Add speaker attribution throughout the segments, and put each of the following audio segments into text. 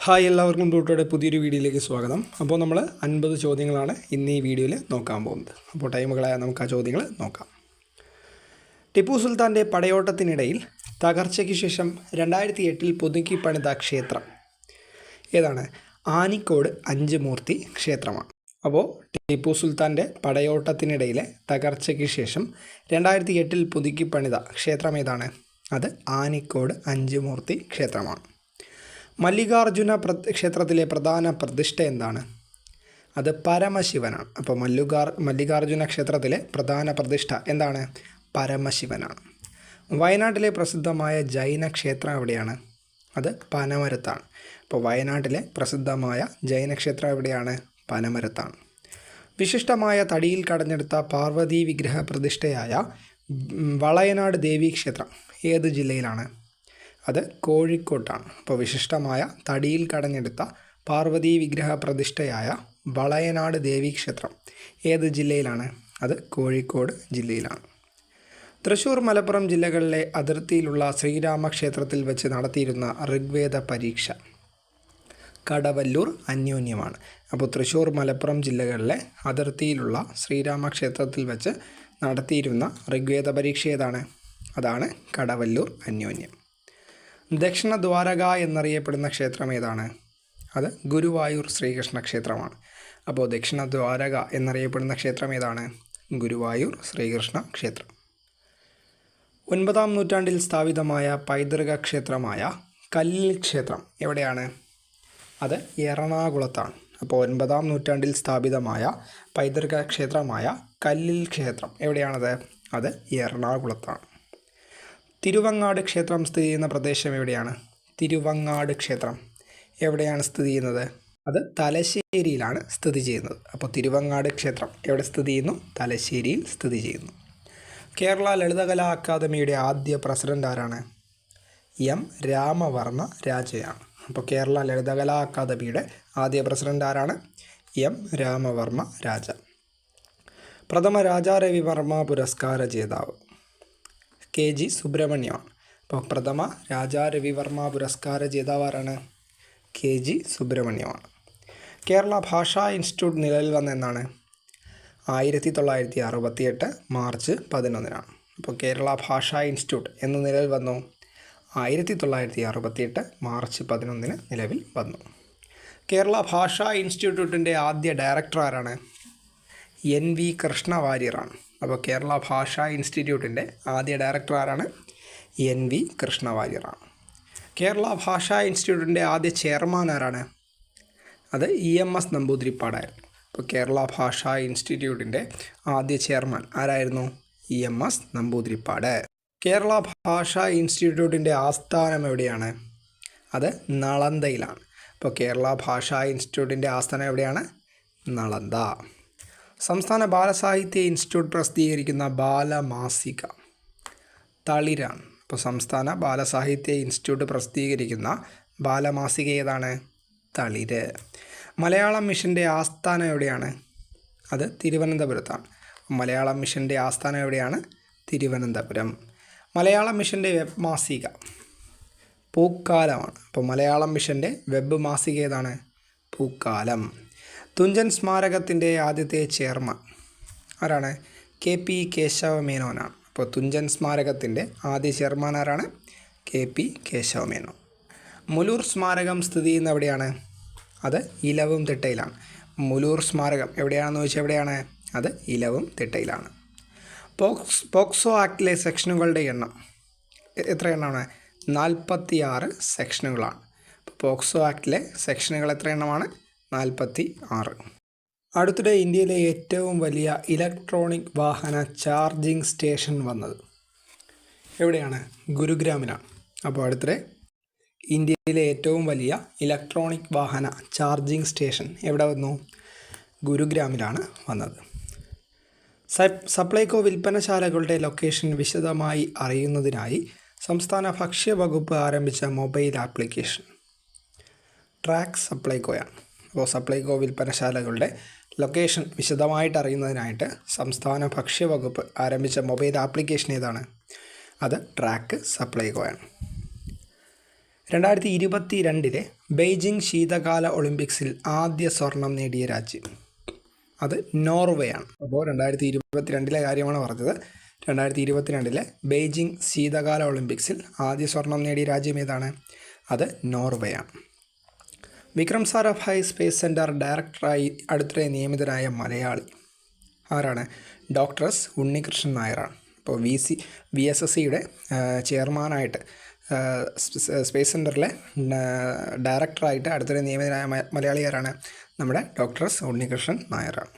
Speaker 1: Hi എല്ലാവർക്കും ടൂട്ടോയുടെ പുതിയൊരു വീഡിയോയിലേക്ക് സ്വാഗതം. അപ്പോൾ നമ്മൾ അൻപത് ചോദ്യങ്ങളാണ് ഇന്ന് ഈ വീഡിയോയിൽ നോക്കാൻ പോകുന്നത്. അപ്പോൾ ടൈമുകളായ നമുക്ക് ആ ചോദ്യങ്ങൾ നോക്കാം. ടിപ്പു സുൽത്താന്റെ പടയോട്ടത്തിനിടയിൽ തകർച്ചയ്ക്ക് ശേഷം രണ്ടായിരത്തി എട്ടിൽ പുതുക്കി പണിത ക്ഷേത്രം ഏതാണ്? ആനിക്കോട് അഞ്ച് മൂർത്തി ക്ഷേത്രമാണ്. അപ്പോൾ ടിപ്പു സുൽത്താന്റെ പടയോട്ടത്തിനിടയിലെ തകർച്ചയ്ക്ക് ശേഷം രണ്ടായിരത്തി എട്ടിൽ പുതുക്കി പണിത ക്ഷേത്രം ഏതാണ്? അത് ആനിക്കോട് അഞ്ച് മൂർത്തി ക്ഷേത്രമാണ്. മല്ലികാർജുന ക്ഷേത്രത്തിലെ പ്രധാന പ്രതിഷ്ഠ എന്താണ്? അത് പരമശിവനാണ്. അപ്പോൾ മല്ലുകാർ മല്ലികാർജുന ക്ഷേത്രത്തിലെ പ്രധാന പ്രതിഷ്ഠ എന്താണ്? പരമശിവനാണ്. വയനാട്ടിലെ പ്രസിദ്ധമായ ജൈന ക്ഷേത്രം എവിടെയാണ്? അത് പനമരത്താണ്. അപ്പോൾ വയനാട്ടിലെ പ്രസിദ്ധമായ ജൈന ക്ഷേത്രം എവിടെയാണ്? പനമരത്താണ്. വിശിഷ്ടമായ തടിയിൽ കടഞ്ഞെടുത്ത പാർവതി വിഗ്രഹ പ്രതിഷ്ഠയായ വളയനാട് ദേവീ ക്ഷേത്രം ഏത് ജില്ലയിലാണ്? അത് കോഴിക്കോട്ടാണ്. അപ്പോൾ വിശിഷ്ടമായ തടിയിൽ കടഞ്ഞെടുത്ത പാർവതി വിഗ്രഹ പ്രതിഷ്ഠയായ വളയനാട് ദേവീ ക്ഷേത്രം ഏത് ജില്ലയിലാണ്? അത് കോഴിക്കോട് ജില്ലയിലാണ്. തൃശ്ശൂർ മലപ്പുറം ജില്ലകളിലെ അതിർത്തിയിലുള്ള ശ്രീരാമക്ഷേത്രത്തിൽ വെച്ച് നടത്തിയിരുന്ന ഋഗ്വേദ പരീക്ഷ കടവല്ലൂർ അന്യോന്യമാണ്. അപ്പോൾ തൃശ്ശൂർ മലപ്പുറം ജില്ലകളിലെ അതിർത്തിയിലുള്ള ശ്രീരാമക്ഷേത്രത്തിൽ വെച്ച് നടത്തിയിരുന്ന ഋഗ്വേദ പരീക്ഷ ഏതാണ്? അതാണ് കടവല്ലൂർ അന്യോന്യം. ദക്ഷിണ ദ്വാരക എന്നറിയപ്പെടുന്ന ക്ഷേത്രം ഏതാണ്? അത് ഗുരുവായൂർ ശ്രീകൃഷ്ണ ക്ഷേത്രമാണ്. അപ്പോൾ ദക്ഷിണ ദ്വാരക എന്നറിയപ്പെടുന്ന ക്ഷേത്രം ഏതാണ്? ഗുരുവായൂർ ശ്രീകൃഷ്ണ ക്ഷേത്രം. ഒൻപതാം നൂറ്റാണ്ടിൽ സ്ഥാപിതമായ പൈതൃക ക്ഷേത്രമായ കല്ലിൽ ക്ഷേത്രം എവിടെയാണ്? അത് എറണാകുളത്താണ്. അപ്പോൾ ഒൻപതാം നൂറ്റാണ്ടിൽ സ്ഥാപിതമായ പൈതൃക ക്ഷേത്രമായ കല്ലിൽ ക്ഷേത്രം എവിടെയാണത്? അത് എറണാകുളത്താണ്. തിരുവങ്ങാട് ക്ഷേത്രം സ്ഥിതി ചെയ്യുന്ന പ്രദേശം എവിടെയാണ്? തിരുവങ്ങാട് ക്ഷേത്രം. എവിടെയാണ് സ്ഥിതി ചെയ്യുന്നത്? അത് തലശ്ശേരിയിലാണ് സ്ഥിതി ചെയ്യുന്നത്. അപ്പോൾ തിരുവങ്ങാട് ക്ഷേത്രം എവിടെ സ്ഥിതി ചെയ്യുന്നു? തലശ്ശേരിയിൽ സ്ഥിതി ചെയ്യുന്നു. കേരള ലളിതകലാ അക്കാദമിയുടെ ആദ്യ പ്രസിഡന്റ് ആരാണ്? എം. രാമവർമ്മ രാജയാണ്. അപ്പോൾ കേരള ലളിതകലാ അക്കാദമിയുടെ ആദ്യ പ്രസിഡന്റ് ആരാണ്? എം. രാമവർമ്മ രാജ. പ്രഥമ രാജാ രവിവർമ്മ പുരസ്കാര ജേതാവ്. കെ ജി സുബ്രഹ്മണ്യമാണ്. അപ്പോൾ പ്രഥമ രാജാ രവിവർമ്മ പുരസ്കാര ജേതാവാരാണ് കെ ജി സുബ്രഹ്മണ്യമാണ്. കേരള ഭാഷാ ഇൻസ്റ്റിറ്റ്യൂട്ട് നിലവിൽ വന്ന എന്നാണ് ആയിരത്തി തൊള്ളായിരത്തി അറുപത്തിയെട്ട് മാർച്ച് പതിനൊന്നിനാണ്. അപ്പോൾ കേരള ഭാഷാ ഇൻസ്റ്റിറ്റ്യൂട്ട് എന്ന നിലവിൽ വന്നു. ആയിരത്തി തൊള്ളായിരത്തി അറുപത്തിയെട്ട് മാർച്ച് പതിനൊന്നിന് നിലവിൽ വന്നു. കേരള ഭാഷാ ഇൻസ്റ്റിറ്റ്യൂട്ടിന്റെ ആദ്യ ഡയറക്ടർ ആരാണ്? എൻ വി കൃഷ്ണ വാര്യറാണ് അപ്പോൾ കേരള ഭാഷാ ഇൻസ്റ്റിറ്റ്യൂട്ടിന്റെ ആദ്യ ഡയറക്ടർ ആരാണ്? എൻ വി കൃഷ്ണ വാര്യറാണ് കേരള ഭാഷാ ഇൻസ്റ്റിറ്റ്യൂട്ടിന്റെ ആദ്യ ചെയർമാൻ ആരാണ്? അത് ഇ എം എസ് നമ്പൂതിരിപ്പാടായിരുന്നു. അപ്പോൾ കേരള ഭാഷാ ഇൻസ്റ്റിറ്റ്യൂട്ടിന്റെ ആദ്യ ചെയർമാൻ ആരായിരുന്നു? E M S Namboodiripad. Kerala Bhasha ഇൻസ്റ്റിറ്റ്യൂട്ടിന്റെ ആസ്ഥാനം എവിടെയാണ്? അത് നളന്തയിലാണ്. അപ്പോൾ കേരള ഭാഷാ ഇൻസ്റ്റിറ്റ്യൂട്ടിന്റെ ആസ്ഥാനം എവിടെയാണ്? നളന്ത സംസ്ഥാന ബാലസാഹിത്യ ഇൻസ്റ്റിറ്റ്യൂട്ട് പ്രസിദ്ധീകരിക്കുന്ന ബാലമാസിക. തളിരാണ് അപ്പോൾ സംസ്ഥാന ബാലസാഹിത്യ ഇൻസ്റ്റിറ്റ്യൂട്ട് പ്രസിദ്ധീകരിക്കുന്ന ബാലമാസിക ഏതാണ്? തളിര്. മലയാളം മിഷന്റെ ആസ്ഥാനം എവിടെയാണ്? അത് തിരുവനന്തപുരത്താണ്. മലയാളം മിഷന്റെ ആസ്ഥാനം എവിടെയാണ്? തിരുവനന്തപുരം. മലയാളം മിഷന്റെ വെബ് മാസിക. പൂക്കാലമാണ്. അപ്പോൾ മലയാളം മിഷന്റെ വെബ് മാസിക ഏതാണ്? പൂക്കാലം. തുഞ്ചൻ സ്മാരകത്തിന്റെ ആദ്യത്തെ ചെയർമാൻ ആരാണ്? കെ പി കേശവ മേനോനാണ് അപ്പോൾ തുഞ്ചൻ സ്മാരകത്തിന്റെ ആദ്യ ചെയർമാൻ ആരാണ്? കെ പി കേശവ മേനോൻ മുലൂർ സ്മാരകം സ്ഥിതി ചെയ്യുന്ന എവിടെയാണ്? അത് ഇലവും തിട്ടയിലാണ്. മുലൂർ സ്മാരകം എവിടെയാണെന്ന് ചോദിച്ചാൽ എവിടെയാണ്? അത് ഇലവും തിട്ടയിലാണ്. പോക്സ് പോക്സോ ആക്ടിലെ സെക്ഷനുകളുടെ എണ്ണം എത്ര എണ്ണമാണ്? നാൽപ്പത്തി ആറ് സെക്ഷനുകളാണ്. പോക്സോ ആക്ടിലെ സെക്ഷനുകൾ എത്ര എണ്ണമാണ്? നാൽപ്പത്തി ആറ് അടുത്തിടെ ഇന്ത്യയിലെ ഏറ്റവും വലിയ ഇലക്ട്രോണിക് വാഹന ചാർജിംഗ് സ്റ്റേഷൻ വന്നത് എവിടെയാണ്? ഗുരുഗ്രാമിലാണ് അപ്പോൾ അടുത്തിടെ ഇന്ത്യയിലെ ഏറ്റവും വലിയ ഇലക്ട്രോണിക് വാഹന ചാർജിംഗ് സ്റ്റേഷൻ എവിടെ വന്നു? ഗുരുഗ്രാമിലാണ് വന്നത്. സപ് സപ്ലൈകോ വിൽപ്പനശാലകളുടെ ലൊക്കേഷൻ വിശദമായി അറിയുന്നതിനായി സംസ്ഥാന ഭക്ഷ്യവകുപ്പ് ആരംഭിച്ച മൊബൈൽ ആപ്ലിക്കേഷൻ. ട്രാക്ക് സപ്ലൈകോയാണ്. സപ്ലൈകോ വിൽപ്പനശാലകളുടെ ലൊക്കേഷൻ വിശദമായിട്ട് അറിയുന്നതിനായിട്ട് സംസ്ഥാന ഭക്ഷ്യവകുപ്പ് ആരംഭിച്ച മൊബൈൽ ആപ്ലിക്കേഷൻ ഏതാണ്? അത് ട്രാക്ക് സപ്ലൈകോ ആണ് രണ്ടായിരത്തി ഇരുപത്തി രണ്ടിലെ ബെയ്ജിംഗ് ശീതകാല ഒളിമ്പിക്സിൽ ആദ്യ സ്വർണം നേടിയ രാജ്യം. അത് നോർവേ ആണ് അപ്പോൾ രണ്ടായിരത്തി ഇരുപത്തി രണ്ടിലെ കാര്യമാണ് പറഞ്ഞത്. രണ്ടായിരത്തി ഇരുപത്തി രണ്ടിലെ ബെയ്ജിംഗ് ശീതകാല ഒളിമ്പിക്സിൽ ആദ്യ സ്വർണം നേടിയ രാജ്യം ഏതാണ്? അത് നോർവേയാണ്. വിക്രം സാരാഭായ് സ്പേസ് സെന്റർ ഡയറക്ടറായി അടുത്തിടെ നിയമിതനായ മലയാളി. ആരാണ്? ഡോക്ടർ എസ് ഉണ്ണികൃഷ്ണൻ നായരാണ്. അപ്പോൾ V C V S S സിയുടെ ചെയർമാനായിട്ട് സ്പേസ് സെന്ററിലെ ഡയറക്ടറായിട്ട് അടുത്തിടെ നിയമിതനായ മലയാളിയാരാണ് നമ്മുടെ ഡോക്ടർ എസ് ഉണ്ണികൃഷ്ണൻ നായരാണ്.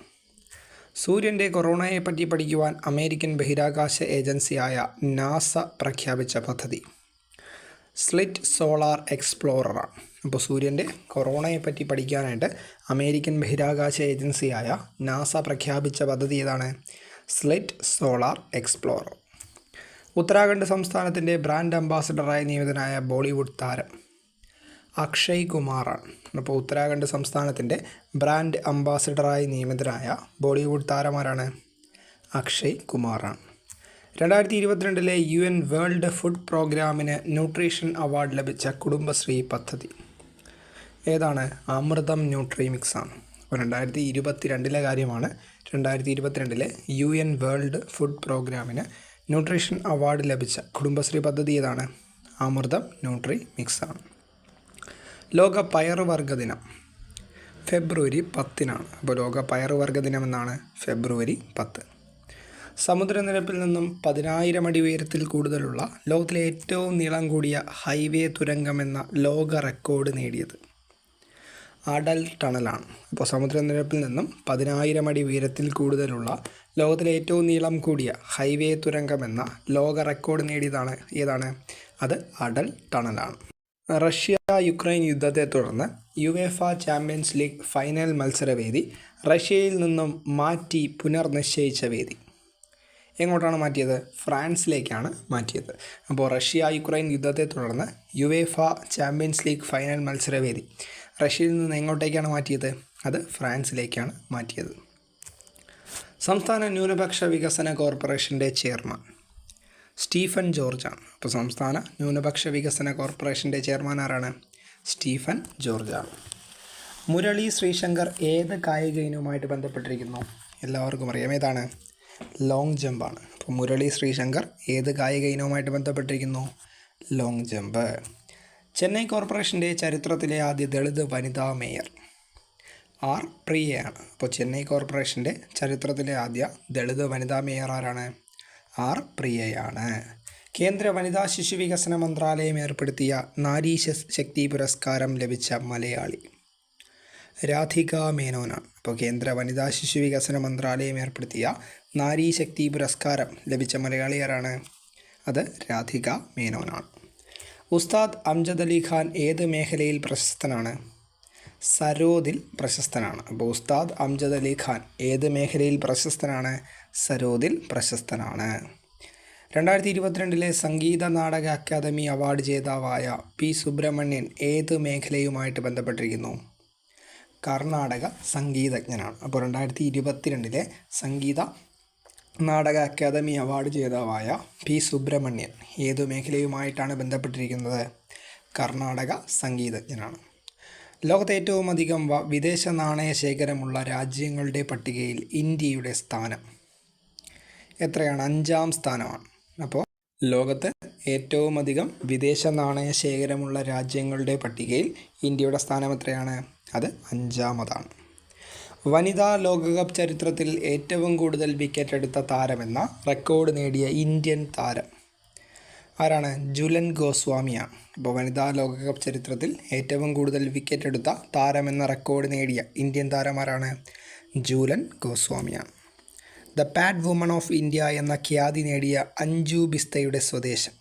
Speaker 1: സൂര്യന്റെ കൊറോണയെ പറ്റി പഠിക്കുവാൻ അമേരിക്കൻ ബഹിരാകാശ ഏജൻസിയായ നാസ പ്രഖ്യാപിച്ച പദ്ധതി. സ്ലിറ്റ് സോളാർ എക്സ്പ്ലോററാണ് അപ്പോൾ സൂര്യന്റെ കൊറോണയെ പറ്റി പഠിക്കാനായിട്ട് അമേരിക്കൻ ബഹിരാകാശ ഏജൻസിയായ നാസ പ്രഖ്യാപിച്ച പദ്ധതി ഏതാണ്? സ്ലിറ്റ് സോളാർ എക്സ്പ്ലോറർ ഉത്തരാഖണ്ഡ് സംസ്ഥാനത്തിന്റെ ബ്രാൻഡ് അംബാസഡറായി നിയമിതനായ ബോളിവുഡ് താരം അക്ഷയ് കുമാറാണ്. അപ്പോൾ ഉത്തരാഖണ്ഡ് സംസ്ഥാനത്തിന്റെ ബ്രാൻഡ് അംബാസഡറായി നിയമിതനായ ബോളിവുഡ് താരമാരാണ്? അക്ഷയ് കുമാറാണ്. രണ്ടായിരത്തി ഇരുപത്തിരണ്ടിലെ യു എൻ വേൾഡ് ഫുഡ് പ്രോഗ്രാമിന് ന്യൂട്രീഷൻ അവാർഡ് ലഭിച്ച കുടുംബശ്രീ പദ്ധതി. ഏതാണ്? അമൃതം ന്യൂട്രി മിക്സ് ആണ് അപ്പോൾ രണ്ടായിരത്തി ഇരുപത്തി രണ്ടിലെ കാര്യമാണ്. രണ്ടായിരത്തി ഇരുപത്തിരണ്ടിലെ യു എൻ വേൾഡ് ഫുഡ് പ്രോഗ്രാമിന് ന്യൂട്രീഷൻ അവാർഡ് ലഭിച്ച കുടുംബശ്രീ പദ്ധതി ഏതാണ്? അമൃതം ന്യൂട്രി മിക്സ് ആണ് ലോക പയറുവർഗ ദിനം ഫെബ്രുവരി പത്തിനാണ്. അപ്പോൾ ലോക പയറുവർഗ ദിനം എന്നാണ് ഫെബ്രുവരി പത്ത്. സമുദ്രനിരപ്പിൽ നിന്നും പതിനായിരം അടി ഉയരത്തിൽ കൂടുതലുള്ള ലോകത്തിലെ ഏറ്റവും നീളം കൂടിയ ഹൈവേ തുരങ്കം എന്ന ലോക റെക്കോർഡ് നേടിയത് അടൽ ടണലാണ്. അപ്പോൾ സമുദ്രനിരപ്പിൽ നിന്നും പതിനായിരം അടി ഉയരത്തിൽ കൂടുതലുള്ള ലോകത്തിലെ ഏറ്റവും നീളം കൂടിയ ഹൈവേ തുരങ്കം എന്ന ലോക റെക്കോർഡ് നേടിയതാണ് ഏതാണ്? അത് അടൽ ടണലാണ്. റഷ്യ യുക്രൈൻ യുദ്ധത്തെ തുടർന്ന് യുവേഫ ചാമ്പ്യൻസ് ലീഗ് ഫൈനൽ മത്സരവേദി റഷ്യയിൽ നിന്നും മാറ്റി പുനർനിശ്ചയിച്ച വേദി. എങ്ങോട്ടാണ് മാറ്റിയത്? ഫ്രാൻസിലേക്കാണ് മാറ്റിയത്. അപ്പോൾ റഷ്യ യുക്രൈൻ യുദ്ധത്തെ തുടർന്ന് യുവേഫ ചാമ്പ്യൻസ് ലീഗ് ഫൈനൽ മത്സരവേദി റഷ്യയിൽ നിന്ന് എങ്ങോട്ടേക്കാണ് മാറ്റിയത്? അത് ഫ്രാൻസിലേക്കാണ് മാറ്റിയത്. സംസ്ഥാന ന്യൂനപക്ഷ വികസന കോർപ്പറേഷന്റെ ചെയർമാൻ സ്റ്റീഫൻ ജോർജാണ്. അപ്പോൾ സംസ്ഥാന ന്യൂനപക്ഷ വികസന കോർപ്പറേഷന്റെ ചെയർമാൻ ആരാണ്? സ്റ്റീഫൻ ജോർജാണ്. മുരളി ശ്രീശങ്കർ ഏത് കായിക ഇനവുമായിട്ട് ബന്ധപ്പെട്ടിരിക്കുന്നു? എല്ലാവർക്കും അറിയാം. ഏതാണ്? ലോങ് ജമ്പാണ്. അപ്പോൾ മുരളി ശ്രീശങ്കർ ഏത് കായിക ഇനവുമായിട്ട് ബന്ധപ്പെട്ടിരിക്കുന്നു? Long jump. ചെന്നൈ കോർപ്പറേഷന്റെ ചരിത്രത്തിലെ ആദ്യ ദളിത് വനിതാ മേയർ ആർ പ്രിയയാണ്. അപ്പോൾ ചെന്നൈ കോർപ്പറേഷന്റെ ചരിത്രത്തിലെ ആദ്യ ദളിത് വനിതാ മേയർ ആരാണ്? ആർ പ്രിയയാണ്. കേന്ദ്ര വനിതാ ശിശു വികസന മന്ത്രാലയം ഏർപ്പെടുത്തിയ നാരീ ശക്തി പുരസ്കാരം ലഭിച്ച മലയാളി രാധിക മേനോനാണ്. അപ്പോൾ കേന്ദ്ര വനിതാ ശിശു വികസന മന്ത്രാലയം ഏർപ്പെടുത്തിയ നാരീ ശക്തി പുരസ്കാരം ലഭിച്ച മലയാളി ആരാണ്? അത് രാധിക മേനോനാണ്. ഉസ്താദ് അംജദ് അലി ഖാൻ ഏത് മേഖലയിൽ പ്രശസ്തനാണ്? സരോദിൽ പ്രശസ്തനാണ്. അപ്പോൾ ഉസ്താദ് അംജദ് അലി ഖാൻ ഏത് മേഖലയിൽ പ്രശസ്തനാണ്? സരോദിൽ പ്രശസ്തനാണ്. രണ്ടായിരത്തി ഇരുപത്തിരണ്ടിലെ സംഗീത നാടക അക്കാദമി അവാർഡ് ജേതാവായ പി സുബ്രഹ്മണ്യൻ ഏത് മേഖലയുമായിട്ട് ബന്ധപ്പെട്ടിരിക്കുന്നു? കർണാടക സംഗീതജ്ഞനാണ്. അപ്പോൾ രണ്ടായിരത്തി ഇരുപത്തിരണ്ടിലെ സംഗീത നാടക അക്കാദമി അവാർഡ് ജേതാവായ പി സുബ്രഹ്മണ്യൻ ഏതു മേഖലയുമായിട്ടാണ് ബന്ധപ്പെട്ടിരിക്കുന്നത്? കർണാടക സംഗീതജ്ഞനാണ്. ലോകത്തെ ഏറ്റവും അധികം വിദേശ നാണയ ശേഖരമുള്ള രാജ്യങ്ങളുടെ പട്ടികയിൽ ഇന്ത്യയുടെ സ്ഥാനം എത്രയാണ്? അഞ്ചാം സ്ഥാനമാണ്. അപ്പോൾ ലോകത്ത് ഏറ്റവും അധികം വിദേശ നാണയ ശേഖരമുള്ള രാജ്യങ്ങളുടെ പട്ടികയിൽ ഇന്ത്യയുടെ സ്ഥാനം എത്രയാണ്? അത് അഞ്ചാമതാണ്. വനിതാ ലോകകപ്പ് ചരിത്രത്തിൽ ഏറ്റവും കൂടുതൽ വിക്കറ്റ് എടുത്ത താരമെന്ന റെക്കോർഡ് നേടിയ ഇന്ത്യൻ താരം ആരാണ്? ജുലൻ ഗോസ്വാമിയാണ് അപ്പോൾ വനിതാ ലോകകപ്പ് ചരിത്രത്തിൽ ഏറ്റവും കൂടുതൽ വിക്കറ്റ് എടുത്ത താരമെന്ന റെക്കോർഡ് നേടിയ ഇന്ത്യൻ താരം ആരാണ്? Jhulan ഗോസ്വാമിയാണ് the pad woman of India എന്ന ഖ്യാതി നേടിയ അഞ്ജു ബിസ്തയുടെ സ്വദേശം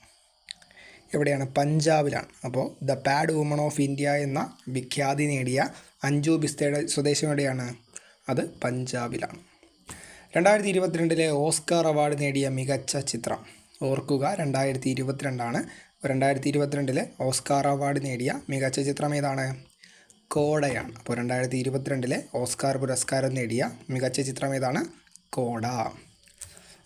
Speaker 1: എവിടെയാണ്? പഞ്ചാബിലാണ്. അപ്പോൾ the pad woman of India എന്ന വിഖ്യാതി നേടിയ അഞ്ജു ബിസ്തയുടെ സ്വദേശം എവിടെയാണ്? അത് പഞ്ചാബിലാണ്. രണ്ടായിരത്തി ഇരുപത്തിരണ്ടിലെ ഓസ്കാർ അവാർഡ് നേടിയ മികച്ച ചിത്രം. ഓർക്കുക രണ്ടായിരത്തി ഇരുപത്തിരണ്ടാണ് രണ്ടായിരത്തി ഇരുപത്തിരണ്ടിലെ ഓസ്കാർ അവാർഡ് നേടിയ മികച്ച ചിത്രം ഏതാണ്? കോടയാണ്. അപ്പോൾ രണ്ടായിരത്തി ഇരുപത്തിരണ്ടിലെ ഓസ്കാർ പുരസ്കാരം നേടിയ മികച്ച ചിത്രം ഏതാണ്? കോട.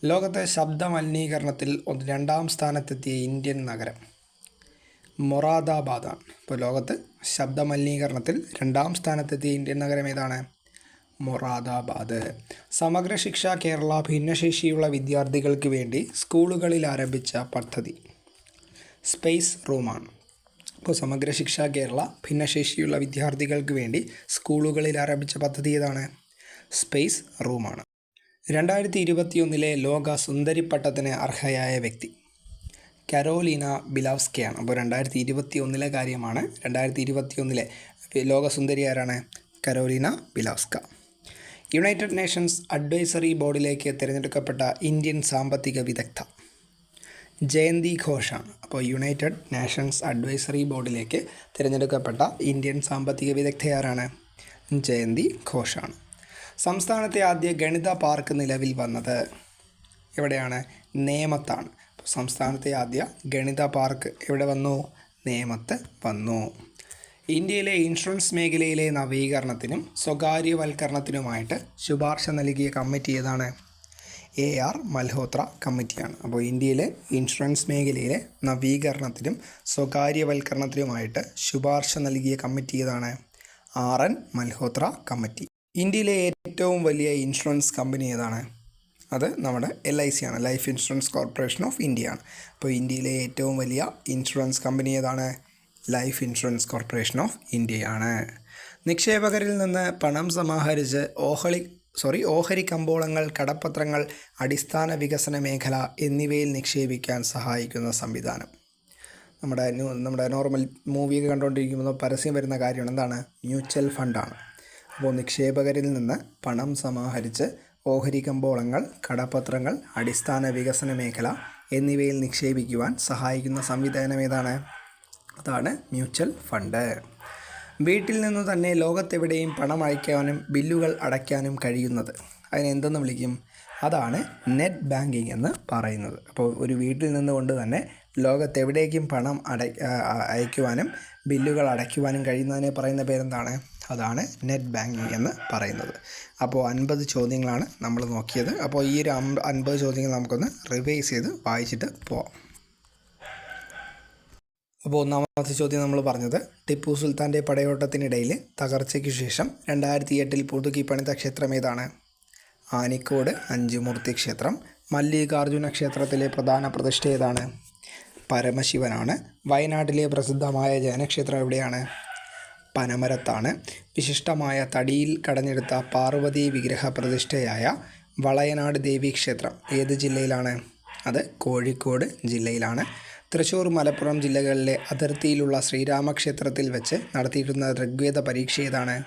Speaker 1: ലോകത്തെ ശബ്ദ മലിനീകരണത്തിൽ രണ്ടാം സ്ഥാനത്തെത്തിയ ഇന്ത്യൻ നഗരം മൊറാദാബാദാണ്. ഇപ്പോൾ ലോകത്ത് ശബ്ദ മലിനീകരണത്തിൽ രണ്ടാം സ്ഥാനത്തെത്തിയ ഇന്ത്യൻ നഗരം ഏതാണ്? മൊറാദാബാദ്. സമഗ്ര ശിക്ഷ കേരള ഭിന്നശേഷിയുള്ള വിദ്യാർത്ഥികൾക്ക് വേണ്ടി സ്കൂളുകളിൽ ആരംഭിച്ച പദ്ധതി. സ്പേസ് റൂമാണ്. ഇപ്പോൾ സമഗ്ര ശിക്ഷ കേരള ഭിന്നശേഷിയുള്ള വിദ്യാർത്ഥികൾക്ക് വേണ്ടി സ്കൂളുകളിൽ ആരംഭിച്ച പദ്ധതി ഏതാണ്? സ്പേസ് റൂമാണ്. രണ്ടായിരത്തി ഇരുപത്തിയൊന്നിലെ ലോക സുന്ദരിപ്പട്ടത്തിന് അർഹയായ വ്യക്തി. കരോലീന ബിലാവ്സ്കയാണ്. അപ്പോൾ രണ്ടായിരത്തി ഇരുപത്തി ഒന്നിലെ കാര്യമാണ്. രണ്ടായിരത്തി ഇരുപത്തി ഒന്നിലെ ലോക സുന്ദരി ആരാണ്? Karolina Bielawska. United Nations advisory ബോർഡിലേക്ക് തിരഞ്ഞെടുക്കപ്പെട്ട ഇന്ത്യൻ സാമ്പത്തിക വിദഗ്ധ ജയന്തി ഘോഷാണ്. അപ്പോൾ യുണൈറ്റഡ് നേഷൻസ് അഡ്വൈസറി ബോർഡിലേക്ക് തിരഞ്ഞെടുക്കപ്പെട്ട ഇന്ത്യൻ സാമ്പത്തിക വിദഗ്ധയാരാണ് ജയന്തി ഘോഷാണ്. സംസ്ഥാനത്തെ ആദ്യ ഗണിത പാർക്ക് നിലവിൽ വന്നത് എവിടെയാണ്? നേമത്താണ്. അപ്പോൾ സംസ്ഥാനത്തെ ആദ്യ ഗണിത പാർക്ക് എവിടെ വന്നു? നേമത്ത് വന്നു. ഇന്ത്യയിലെ ഇൻഷുറൻസ് മേഖലയിലെ നവീകരണത്തിനും സ്വകാര്യവൽക്കരണത്തിനുമായിട്ട് ശുപാർശ നൽകിയ കമ്മിറ്റി ഏതാണ്? എ ആർ മൽഹോത്ര കമ്മിറ്റിയാണ്. അപ്പോൾ ഇന്ത്യയിലെ ഇൻഷുറൻസ് മേഖലയിലെ നവീകരണത്തിനും സ്വകാര്യവൽക്കരണത്തിനുമായിട്ട് ശുപാർശ നൽകിയ കമ്മിറ്റി ഏതാണ്? R N Malhotra committee. ഇന്ത്യയിലെ ഏറ്റവും വലിയ ഇൻഷുറൻസ് കമ്പനി ഏതാണ്? അത് നമ്മുടെ എൽ ഐ സി ആണ്. Life insurance corporation of India ആണ് അപ്പോൾ ഇന്ത്യയിലെ ഏറ്റവും വലിയ ഇൻഷുറൻസ് കമ്പനി ഏതാണ്? ലൈഫ് ഇൻഷുറൻസ് കോർപ്പറേഷൻ ഓഫ് ഇന്ത്യയാണ്. നിക്ഷേപകരിൽ നിന്ന് പണം സമാഹരിച്ച് ഓഹളി സോറി ഓഹരി കമ്പോളങ്ങൾ കടപ്പത്രങ്ങൾ അടിസ്ഥാന വികസന മേഖല എന്നിവയിൽ നിക്ഷേപിക്കാൻ സഹായിക്കുന്ന സംവിധാനം. നമ്മുടെ നമ്മുടെ നോർമൽ മൂവിയൊക്കെ കണ്ടുകൊണ്ടിരിക്കുമ്പോൾ പരസ്യം വരുന്ന കാര്യമാണ് എന്താണ്? മ്യൂച്വൽ ഫണ്ടാണ് അപ്പോൾ നിക്ഷേപകരിൽ നിന്ന് പണം സമാഹരിച്ച് ഓഹരി കമ്പോളങ്ങൾ കടപ്പത്രങ്ങൾ അടിസ്ഥാന വികസന മേഖല എന്നിവയിൽ നിക്ഷേപിക്കുവാൻ സഹായിക്കുന്ന സംവിധാനം ഏതാണ്? അതാണ് മ്യൂച്വൽ ഫണ്ട്. വീട്ടിൽ നിന്ന് തന്നെ ലോകത്തെവിടെയും പണം അയക്കാനും ബില്ലുകൾ അടയ്ക്കാനും കഴിയുന്നത്. അതിനെന്തെന്ന് വിളിക്കും? അതാണ് നെറ്റ് ബാങ്കിങ് എന്ന് പറയുന്നത്. അപ്പോൾ ഒരു വീട്ടിൽ നിന്നുകൊണ്ട് തന്നെ ലോകത്തെവിടേക്കും പണം അട അയക്കുവാനും ബില്ലുകൾ അടയ്ക്കുവാനും കഴിയുന്നതിനെ പറയുന്ന പേരെന്താണ്? അതാണ് നെറ്റ് ബാങ്കിങ് എന്ന് പറയുന്നത്. അപ്പോൾ അൻപത് ചോദ്യങ്ങളാണ് നമ്മൾ നോക്കിയത്. അപ്പോൾ ഈ ഒരു അൻപത് ചോദ്യങ്ങൾ നമുക്കൊന്ന് റിവൈസ് ചെയ്ത് വായിച്ചിട്ട് പോവാം. അപ്പോൾ ഒന്നാമത്തെ ചോദ്യം നമ്മൾ പറഞ്ഞത് ടിപ്പു സുൽത്താന്റെ പടയോട്ടത്തിനിടയിൽ തകർച്ചയ്ക്ക് ശേഷം രണ്ടായിരത്തി എട്ടിൽ പുതുക്കി പണിത ക്ഷേത്രം ഏതാണ്? ആനിക്കോട് അഞ്ചുമൂർത്തി ക്ഷേത്രം മല്ലികാർജുന ക്ഷേത്രത്തിലെ പ്രധാന പ്രതിഷ്ഠ ഏതാണ്? പരമശിവനാണ്. വയനാട്ടിലെ പ്രസിദ്ധമായ ജനക്ഷേത്രം എവിടെയാണ്? പനമരത്താണ്. വിശിഷ്ടമായ തടിയിൽ കടഞ്ഞെടുത്ത പാർവതി വിഗ്രഹ പ്രതിഷ്ഠയായ വളയനാട് ദേവീക്ഷേത്രം ഏത് ജില്ലയിലാണ്? അത് കോഴിക്കോട് ജില്ലയിലാണ്. തൃശ്ശൂർ മലപ്പുറം ജില്ലകളിലെ അതിർത്തിയിലുള്ള ശ്രീരാമക്ഷേത്രത്തിൽ വെച്ച് നടത്തിയിരുന്ന ഋഗ്വേദ പരീക്ഷ ഏതാണ്?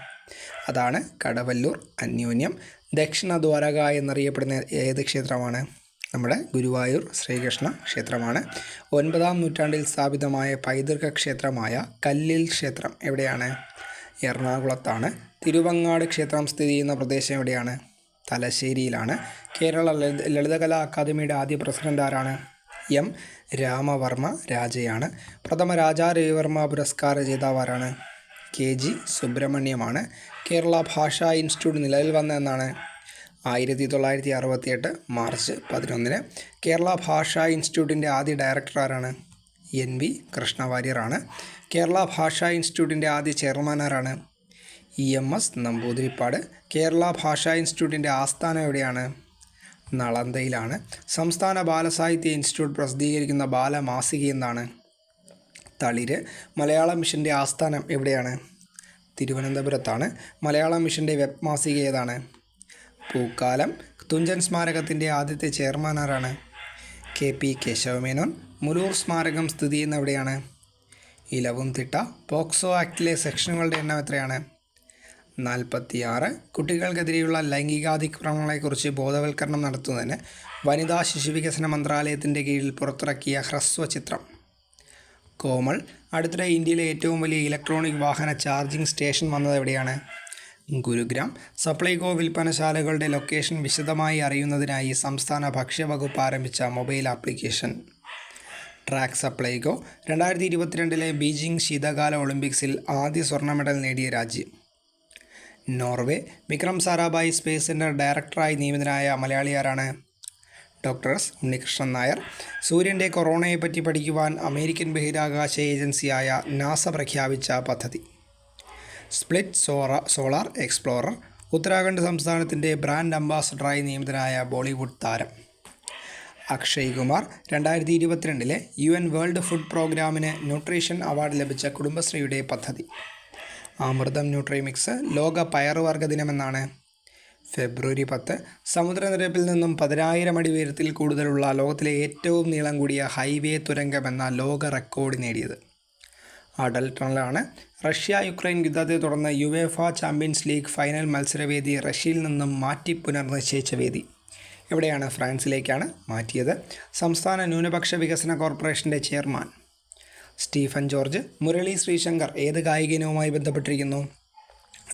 Speaker 1: അതാണ് കടവല്ലൂർ അന്യോന്യം ദക്ഷിണ ദ്വാരക എന്നറിയപ്പെടുന്ന ഏത് ക്ഷേത്രമാണ്? നമ്മുടെ ഗുരുവായൂർ ശ്രീകൃഷ്ണ ക്ഷേത്രമാണ്. ഒൻപതാം നൂറ്റാണ്ടിൽ സ്ഥാപിതമായ പൈതൃക ക്ഷേത്രമായ കല്ലിൽ ക്ഷേത്രം എവിടെയാണ്? എറണാകുളത്താണ്. തിരുവങ്ങാട് ക്ഷേത്രം സ്ഥിതി ചെയ്യുന്ന പ്രദേശം എവിടെയാണ്? തലശ്ശേരിയിലാണ്. കേരള ലളിത ലളിതകലാ അക്കാദമിയുടെ ആദ്യ പ്രസിഡന്റ് ആരാണ് എം രാമവർമ്മ രാജയാണ്. പ്രഥമ രാജാ രവിവർമ്മ പുരസ്കാര ജേതാവാരാണ്. കെ. ജി. സുബ്രഹ്മണ്യമാണ്. കേരള ഭാഷാ ഇൻസ്റ്റിറ്റ്യൂട്ട് നിലവിൽ വന്ന എന്നാണ് ആയിരത്തി തൊള്ളായിരത്തി അറുപത്തിയെട്ട് മാർച്ച് പതിനൊന്നിന് കേരള ഭാഷാ ഇൻസ്റ്റിറ്റ്യൂട്ടിന്റെ ആദ്യ ഡയറക്ടർ ആരാണ് എൻ. വി. കൃഷ്ണവാര്യറാണ്. കേരള ഭാഷാ ഇൻസ്റ്റിറ്റ്യൂട്ടിന്റെ ആദ്യ ചെയർമാൻ ആരാണ് E. M. S. Namboodiripad Kerala Bhasha ഇൻസ്റ്റിറ്റ്യൂട്ടിന്റെ ആസ്ഥാനം എവിടെയാണ്? നളന്തയിലാണ്. സംസ്ഥാന ബാലസാഹിത്യ ഇൻസ്റ്റിറ്റ്യൂട്ട് പ്രസിദ്ധീകരിക്കുന്ന ബാലമാസിക എന്താണ് തളിര് മലയാള മിഷന്റെ ആസ്ഥാനം എവിടെയാണ്? തിരുവനന്തപുരത്താണ്. മലയാള മിഷന്റെ വെബ് മാസിക ഏതാണ്? പൂക്കാലം തുഞ്ചൻ സ്മാരകത്തിന്റെ ആദ്യത്തെ ചെയർമാൻ ആരാണ്? K P Kesava Menon. മുലൂർ സ്മാരകം സ്ഥിതി ചെയ്യുന്ന എവിടെയാണ്? ഇലവും തിട്ട പോക്സോ ആക്ടിലെ സെക്ഷനുകളുടെ എണ്ണം എത്രയാണ്? നാൽപ്പത്തിയാറ്. കുട്ടികൾക്കെതിരെയുള്ള ലൈംഗികാതിക്രമങ്ങളെക്കുറിച്ച് ബോധവൽക്കരണം നടത്തുന്നതിന് വനിതാ ശിശുവികസന മന്ത്രാലയത്തിന്റെ കീഴിൽ പുറത്തിറക്കിയ ഹ്രസ്വചിത്രം കോമൾ അടുത്തിടെ ഇന്ത്യയിലെ ഏറ്റവും വലിയ ഇലക്ട്രോണിക് വാഹന ചാർജിംഗ് സ്റ്റേഷൻ വന്നത് എവിടെയാണ്? ഗുരുഗ്രാം. സപ്ലൈകോ വിൽപ്പനശാലകളുടെ ലൊക്കേഷൻ വിശദമായി അറിയുന്നതിനായി സംസ്ഥാന ഭക്ഷ്യവകുപ്പ് ആരംഭിച്ച മൊബൈൽ ആപ്ലിക്കേഷൻ. ട്രാക്ക് സപ്ലൈകോ. രണ്ടായിരത്തി ഇരുപത്തിരണ്ടിലെ ബീജിംഗ് ശീതകാല ഒളിമ്പിക്സിൽ ആദ്യ സ്വർണ മെഡൽ നേടിയ രാജ്യം. Norway. Vikram Sarabhai space centre ഡയറക്ടറായി നിയമിതനായ മലയാളിയാരാണ് ഡോക്ടർ എസ് ഉണ്ണികൃഷ്ണൻ നായർ. സൂര്യന്റെ കൊറോണയെ പറ്റി പഠിക്കുവാൻ അമേരിക്കൻ ബഹിരാകാശ ഏജൻസിയായ നാസ പ്രഖ്യാപിച്ച പദ്ധതി. സ്പ്ലിറ്റ് സോറ സോളാർ എക്സ്പ്ലോറർ. ഉത്തരാഖണ്ഡ് സംസ്ഥാനത്തിന്റെ ബ്രാൻഡ് അംബാസഡറായി നിയമിതനായ ബോളിവുഡ് താരം. അക്ഷയ് കുമാർ. രണ്ടായിരത്തി ഇരുപത്തിരണ്ടിലെ യു എൻ വേൾഡ് ഫുഡ് പ്രോഗ്രാമിന് ന്യൂട്രീഷൻ അവാർഡ് ലഭിച്ച കുടുംബശ്രീയുടെ പദ്ധതി. അമൃതം ന്യൂട്രിമിക്സ് ലോക പയറുവർഗ ദിനമെന്നാണ്. ഫെബ്രുവരി പത്ത് സമുദ്രനിരപ്പിൽ നിന്നും പതിനായിരം അടി ഉയരത്തിൽ കൂടുതലുള്ള ലോകത്തിലെ ഏറ്റവും നീളം കൂടിയ ഹൈവേ തുരങ്കം എന്ന ലോക റെക്കോർഡ് നേടിയത്. അടൽ ടണലാണ്. റഷ്യ യുക്രൈൻ യുദ്ധത്തെ തുടർന്ന് യുവേഫ ചാമ്പ്യൻസ് ലീഗ് ഫൈനൽ മത്സരവേദി റഷ്യയിൽ നിന്നും മാറ്റി പുനർനിശ്ചയിച്ച വേദി. എവിടെയാണ് ഫ്രാൻസിലേക്കാണ് മാറ്റിയത്. സംസ്ഥാന ന്യൂനപക്ഷ വികസന കോർപ്പറേഷന്റെ chairman. Stephen George Murali Sreeshankar ഏത് കായികനവുമായി ബന്ധപ്പെട്ടിരിക്കുന്നു?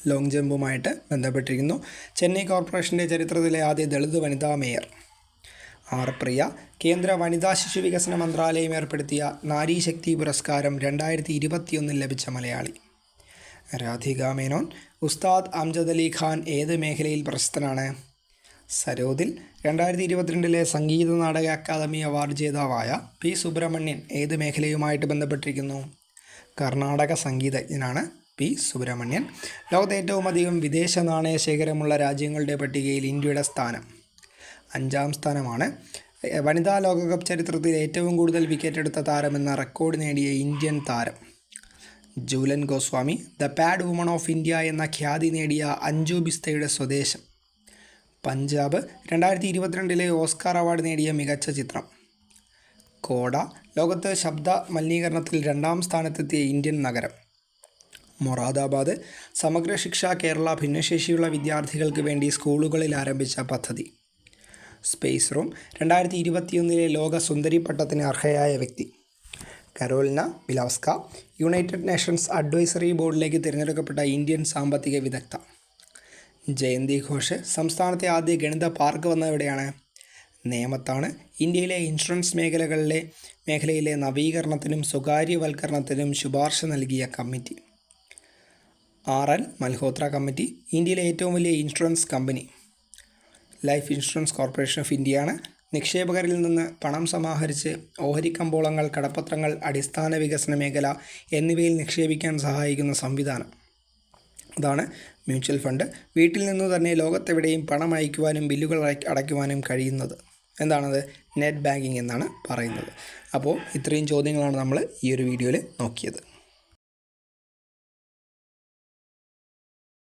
Speaker 1: ലോങ് ജമ്പുമായിട്ട് ബന്ധപ്പെട്ടിരിക്കുന്നു. ചെന്നൈ കോർപ്പറേഷന്റെ ചരിത്രത്തിലെ ആദ്യ ദളിത് വനിതാ മേയർ. ആർ പ്രിയ കേന്ദ്ര വനിതാ ശിശു വികസന മന്ത്രാലയം ഏർപ്പെടുത്തിയ നാരീശക്തി പുരസ്കാരം രണ്ടായിരത്തി ഇരുപത്തിയൊന്നിൽ ലഭിച്ച മലയാളി. രാധിക മേനോൻ ഉസ്താദ് അംജദ് അലി ഖാൻ ഏത് മേഖലയിൽ പ്രശസ്തനാണ്? സരോദിൽ രണ്ടായിരത്തി ഇരുപത്തിരണ്ടിലെ സംഗീത നാടക അക്കാദമി അവാർഡ് ജേതാവായ പി സുബ്രഹ്മണ്യൻ ഏത് മേഖലയുമായിട്ട് ബന്ധപ്പെട്ടിരിക്കുന്നു? കർണാടക സംഗീതജ്ഞനാണ് പി സുബ്രഹ്മണ്യൻ. ലോകത്തെ ഏറ്റവും അധികം വിദേശ നാണയ ശേഖരമുള്ള രാജ്യങ്ങളുടെ പട്ടികയിൽ ഇന്ത്യയുടെ സ്ഥാനം അഞ്ചാം സ്ഥാനമാണ്. വനിതാ ലോകകപ്പ് ചരിത്രത്തിൽ ഏറ്റവും കൂടുതൽ വിക്കറ്റ് എടുത്ത താരമെന്ന റെക്കോർഡ് നേടിയ ഇന്ത്യൻ താരം Jhulan Goswami the pad woman of India എന്ന ഖ്യാതി നേടിയ അഞ്ജു ബിസ്തയുടെ സ്വദേശം പഞ്ചാബ് രണ്ടായിരത്തി ഇരുപത്തിരണ്ടിലെ ഓസ്കാർ അവാർഡ് നേടിയ മികച്ച ചിത്രം. കോട ലോകത്ത് ശബ്ദ മലിനീകരണത്തിൽ രണ്ടാം സ്ഥാനത്തെത്തിയ ഇന്ത്യൻ നഗരം. മൊറാദാബാദ് സമഗ്ര ശിക്ഷ കേരള ഭിന്നശേഷിയുള്ള വിദ്യാർത്ഥികൾക്ക് വേണ്ടി സ്കൂളുകളിൽ ആരംഭിച്ച പദ്ധതി. സ്പേസ് റൂം രണ്ടായിരത്തി ഇരുപത്തിയൊന്നിലെ ലോക സുന്ദരി പട്ടത്തിന് അർഹയായ വ്യക്തി. Karolina Bielawska United Nations advisory ബോർഡിലേക്ക് തിരഞ്ഞെടുക്കപ്പെട്ട ഇന്ത്യൻ സാമ്പത്തിക വിദഗ്ധ. ജയന്തി ഘോഷ് സംസ്ഥാനത്തെ ആദ്യ ഗണിത പാർക്ക് വന്നതെവിടെയാണ് നേമത്താണ് ഇന്ത്യയിലെ ഇൻഷുറൻസ് മേഖലകളിലെ മേഖലയിലെ നവീകരണത്തിനും സ്വകാര്യവൽക്കരണത്തിനും ശുപാർശ നൽകിയ committee. R L Malhotra committee ഇന്ത്യയിലെ ഏറ്റവും വലിയ insurance company. Life insurance corporation of ഇന്ത്യയാണ്. നിക്ഷേപകരിൽ നിന്ന് പണം സമാഹരിച്ച് ഓഹരി കമ്പോളങ്ങൾ കടപ്പത്രങ്ങൾ അടിസ്ഥാന വികസന മേഖല എന്നിവയിൽ നിക്ഷേപിക്കാൻ സഹായിക്കുന്ന സംവിധാനം. അതാണ് മ്യൂച്വൽ ഫണ്ട് വീട്ടിൽ നിന്ന് തന്നെ ലോകത്തെവിടെയും പണം അയക്കുവാനും ബില്ലുകൾ അടയ്ക്കുവാനും കഴിയുന്നത്. എന്താണത്? നെറ്റ് ബാങ്കിങ് എന്നാണ് പറയുന്നത്. അപ്പോൾ ഇത്രയും ചോദ്യങ്ങളാണ് നമ്മൾ ഈ ഒരു വീഡിയോയിൽ നോക്കിയത്.